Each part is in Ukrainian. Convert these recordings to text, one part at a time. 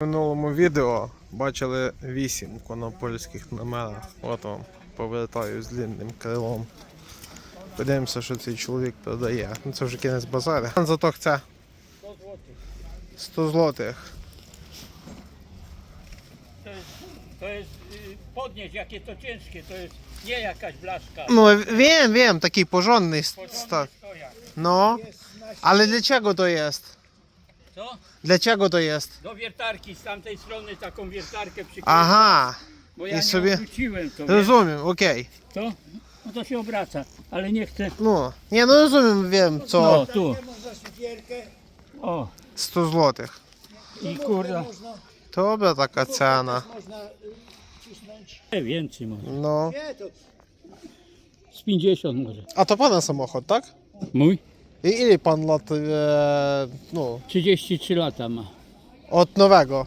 В минулому відео бачили вісім конопольських наметах. От вам повертаю з длинним крилом. Подивимося, що цей чоловік продає. Ну це вже кінець базару. Зато це 100 злотих. To jest, podnieść, jakie to ciężkie, to jest nie jakaś blaszka. Ну, wiem, wiem, такий пожонний Porządny стат. stojak. No, ale dlaczego to jest? Co? Dlaczego to jest? Do wiertarki z tamtej strony taką wiertarkę przykręciłem. Aha, Bo ja I nie sobie- to. rozumiem, okej. To? No to się obraca, ale nie chcę. No, nie no rozumiem, wiem co, No tu. Można O. 100 złotych. I kurde. To Dobra taka cena, można. Więcej może. no. Nie, to Z 50 może. A to pana samochód, tak? Mój? I ile pan lat, e, no, 33 lata ma. od nowego,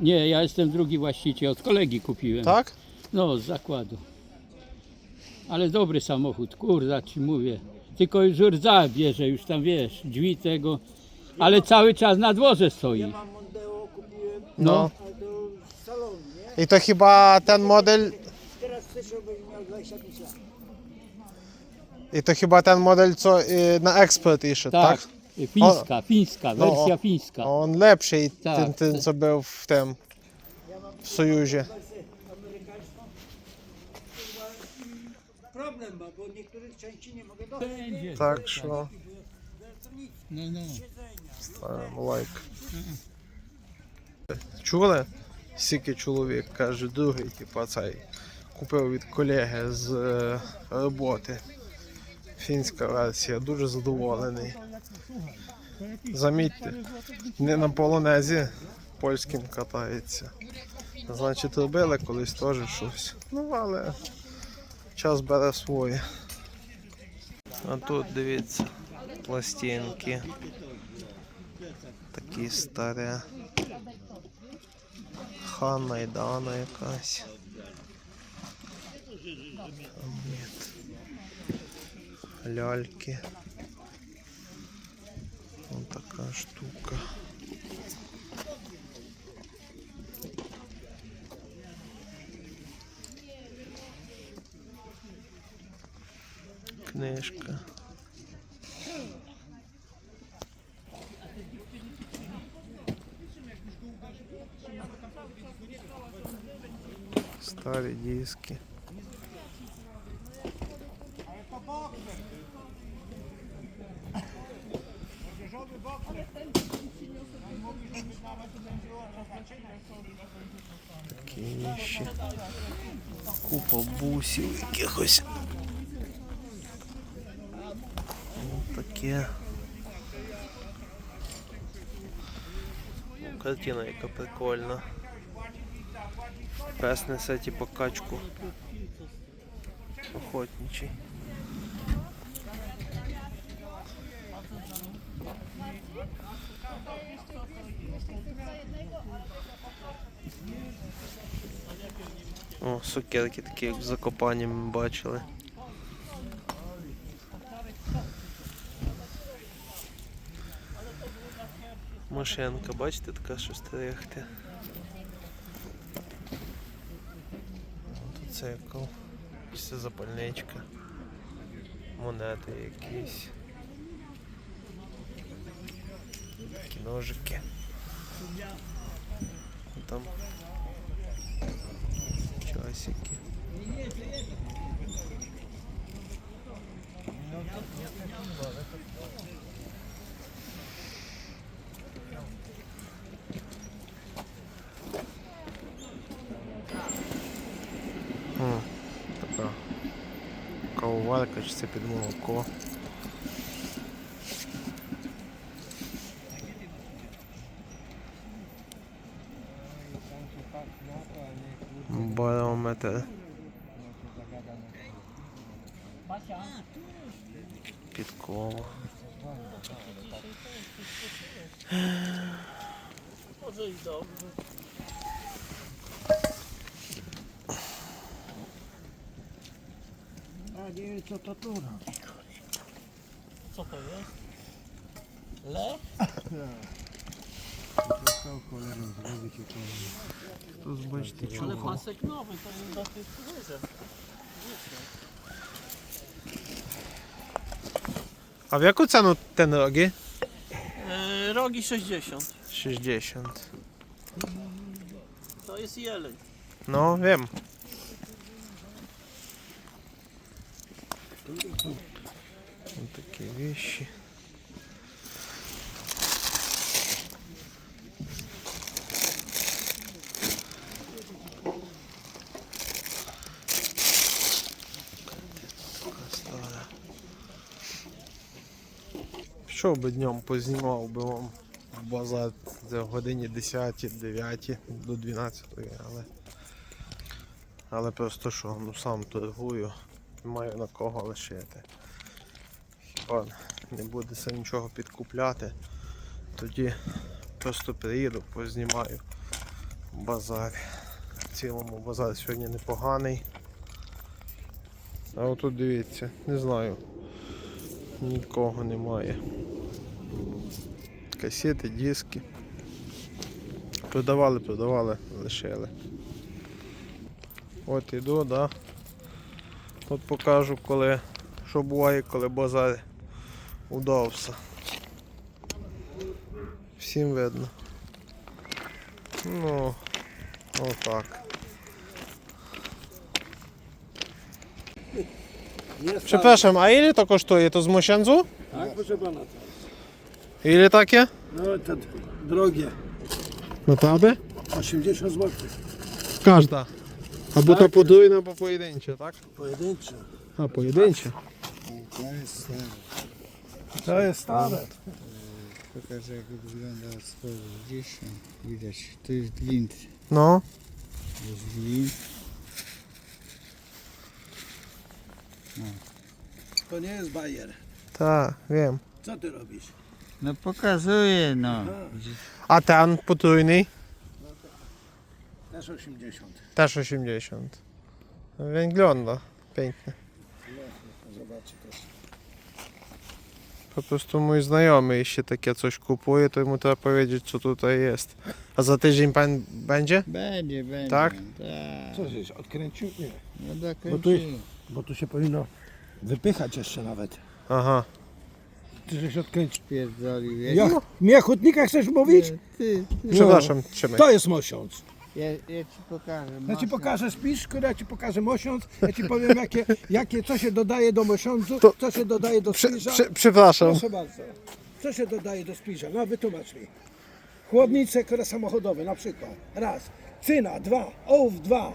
Nie, ja jestem drugi właściciel, od kolegi kupiłem. tak? No, z zakładu. Ale dobry samochód, kurda ci mówię. Tylko już rdza bierze, już tam wiesz, drzwi tego. Ale cały czas na dworze stoi. Mam Mondeo, kupiłem, No. ale to w salon, nie? I to chyba ten model, Teraz chcesz, żebyś miał 25 lat. i to chyba ten model, co y, na eksport išł, tak? Tak. Fińska, fińska, No, wersja o- fińska. On lepszy i Tak. ten, ten, co był w tym, w Sojuzie. Problem ma, bo niektórych części nie mogę dostać. Będzie. Так що, No, no. ставимо лайк. Чули? Скільки чоловік каже, другий, типу, цей купив від колеги з е, роботи. Фінська версія, дуже задоволений. Замітьте, не на полонезі польським катається. Значить, робили колись теж щось. Ну, але час бере своє. А тут дивіться, пластинки. Такі старі. Ханна і Дана якась. Там. Ляльки. Ось така штука. Книжка. Старі диски. Такі вещи. Купа бусів якихось. Ось таке. Картина яка прикольна. Пес несе типу качку. Охотничий. О, сукерки такі, як в Закопані ми бачили. Машинка, бачите, така що стерегти. Мотоцикл. Запальничка. Монети якісь. Такі ножики. Там часики. М, Така кавоварка, чи це під молоко. Może i dobrze. A nie wiem, co to tu robi. Co to jest? Le? Тут бачите, Ale чухав. pasek nowy, to nie do tych wyżej. А в яку ціну тенроги? E, rogi 60. 60. To jest jeleń. No, wiem. Вот такие вещи. Така стара. Що би днем познімав би вам базар за годині 10, 9 до 12, але але просто що, ну сам торгую, не маю на кого лишити. Хіба не буде це нічого підкупляти, тоді просто приїду, познімаю базар. В цілому базар сьогодні непоганий. А отут дивіться, не знаю. Нікого немає. Касети, диски. Продавали, продавали, лишили. От іду, да. От покажу, коли, що буває, коли базар удався. Всім видно. Ну, отак. Jest Przepraszam, a ile to kosztuje? To z Mosiędzu? Tak, proszę pana. Ile takie? No to drogie. Naprawdę? 80 zł. Każda. Albo to podwójne, albo pojedyncze, tak? Pojedyncze. A, pojedyncze. To jest stare. To jest stare. Pokaż jak wygląda. Gdzieś tam widać. To jest glint. No. Jest glint. To nie jest bajer. Tak, wiem. Co ty robisz? No pokazuje no. A ten potrójny? Też 80. Też 80. No, Wygląda pięknie. Zobaczcie też. Po prostu mój znajomy, jeśli takie coś kupuje, to mu trzeba powiedzieć, co tutaj jest. A za tydzień pan będzie? Będzie, będzie. Tak? Tak. Co żeś odkręcił? Nie. No Bo tu, dokończyłem. Bo tu się powinno wypychać jeszcze nawet. Aha. Ty żeś odkręcił. Pierdolił. Jak... Ja, mnie hutnika chcesz mówić? Ty, ty. Przepraszam, trzymaj. To jest mosiąc. Ja, ja ci pokażę. Ja ci pokażę spiszkę, ja ci pokażę mosiąc, ja ci powiem jakie, jakie co się dodaje do mosiądzu, To- co się dodaje do Prze, spiża. prze, przepraszam. Proszę bardzo. Co się dodaje do spiża? No wytłumacz mi. Chłodnice które samochodowe na przykład. Raz. Cyna, dwa. Ołów, dwa.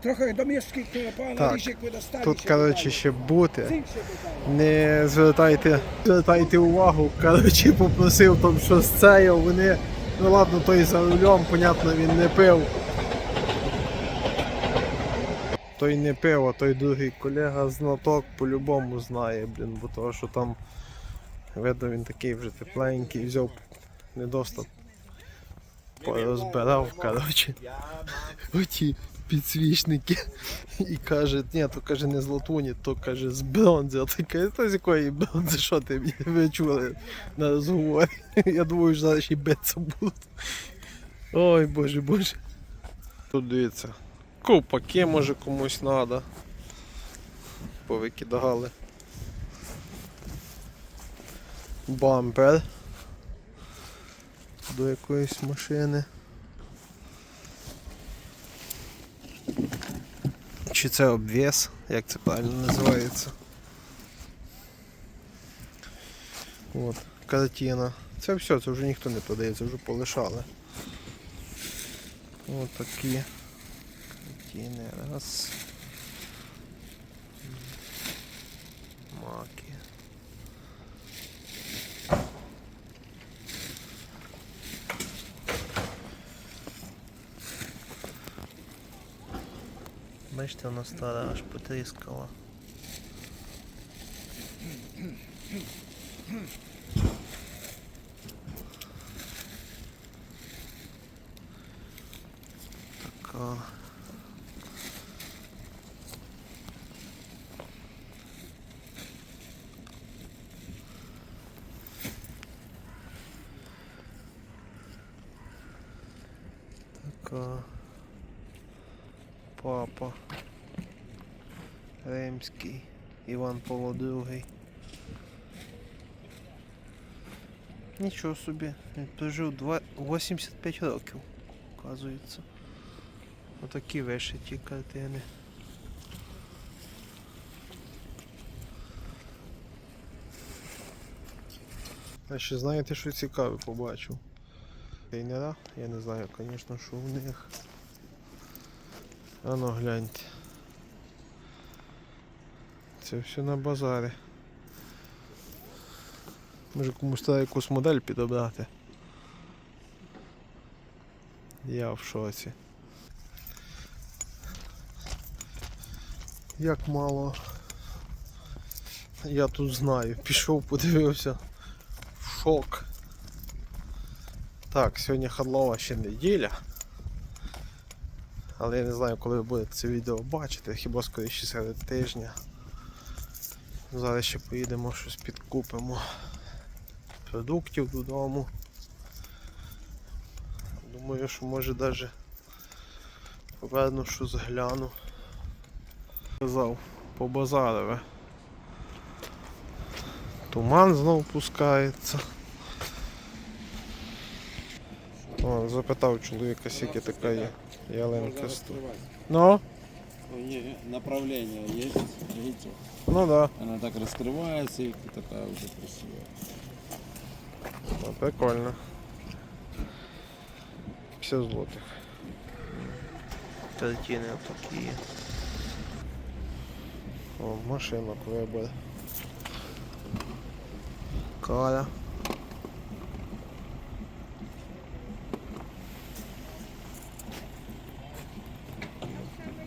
Trochę domieszki, które po analizie, które stali Тут, коротше, ще бути. Не звертайте, звертайте увагу. Коротше, попросив там щось це, а вони. Ну ладно, той за рулем, понятно, він не пив. Той не пив, а той другий колега знаток по-любому знає, блін, бо того, що там видно він такий вже тепленький, взяв недоступ. Порозбирав, коротше. Оті підсвічники. І каже, ні, то каже не з латуні, то каже з бронзи. А ти каже, то з якої бронзи, що ти ви чули на розговорі? Я думаю, що зараз ще й битися будуть. Ой, боже, боже. Тут дивіться. Ковпаки може комусь треба. Повикидали. Бампер. До якоїсь машини. Чи це обвес, як це правильно називається? От, картина. Це все, це вже ніхто не продає, це вже полишали. Ось такі. Раз. бачите, вона стара аж потріскала. Така. Така. Папа. Римський. Іван Павло II. Нічого собі, два- 85 років, оказується. Отакі вишиті картини. А ще знаєте, що цікаве побачив? Тренера, я не знаю, звісно, що в них. Ано гляньте. Це все на базарі. Може комусь треба якусь модель підобрати. Я в шоці. Як мало. Я тут знаю. Пішов, подивився. Шок. Так, сьогодні Хадлова ще неділя. Але я не знаю, коли ви будете це відео бачити, хіба скоріше серед тижня. Зараз ще поїдемо щось підкупимо продуктів додому. Думаю, що може навіть поверну щось гляну. Казав, по базарове. Туман знов пускається. О, запитав чоловіка, скільки така є ялинка стоїть. Ну, Є направление есть, видите? ну да, Она так раскрывается и такая уже красивая. О, прикольно. 50 злотих. Картини такі. О, машинок вибор. Кара.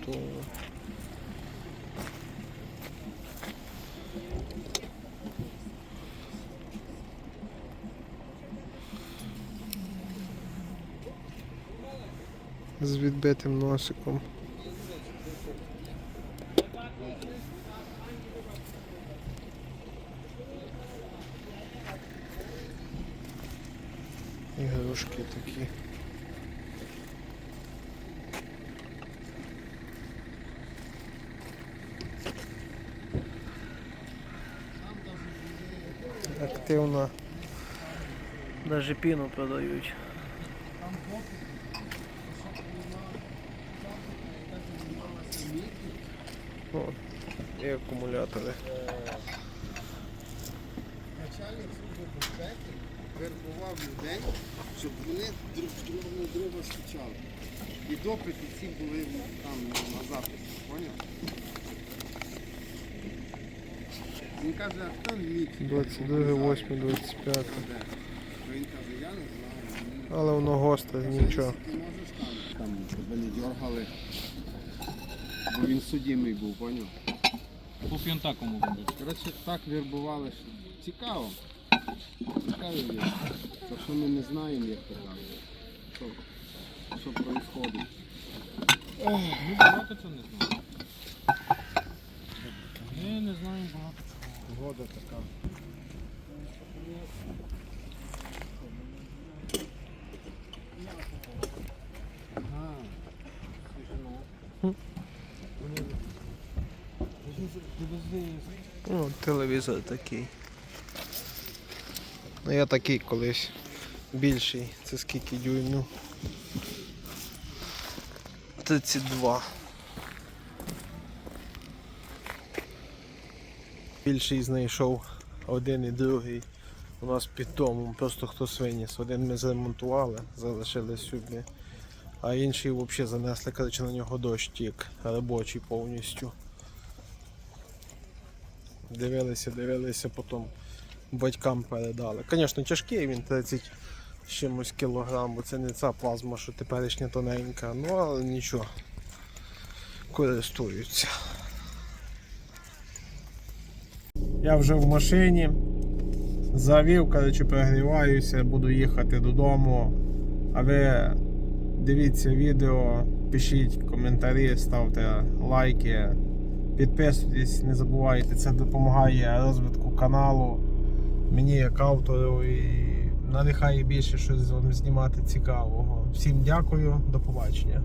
То. З відбитим носиком. Ігрушки такі. Активно. Даже піну продають. О, і акумулятори. Начальник служби безпеки вербував людей, щоб вони друг друга на друга стучали. І допити ці були там на записі, поняв? Він каже, а хто міг? 22, 8, 25. Він каже, я не знаю. Але воно гостре, нічого. Ти можеш там? Тебе не дергали. Бо він судимий був, поняв? По п'янтакому буде. Коротше, так вербували, що цікаво. Цікаво є. Це що ми не знаємо, як то. Що, що відбувається. Ну, багато цього не знаю. Ми не знаємо багато. Погода така. Ну, телевізор такий. Ну я такий колись більший. Це скільки дюймів? 32. Більший знайшов один і другий. У нас під домом, просто хтось виніс. Один ми зремонтували, залишили собі, а інший взагалі занесли, коротше, на нього дощ тік, робочий повністю. Дивилися, дивилися, потім батькам передали. Звісно, тяжкий він 30 з чимось кілограм, бо це не ця плазма, що теперішня тоненька, ну але нічого. Користуються. Я вже в машині. Завів, коротше, перегріваюся, буду їхати додому. А ви дивіться відео, пишіть коментарі, ставте лайки. Підписуйтесь, не забувайте, це допомагає розвитку каналу, мені як автору і надихає більше щось вам знімати цікавого. Всім дякую, до побачення.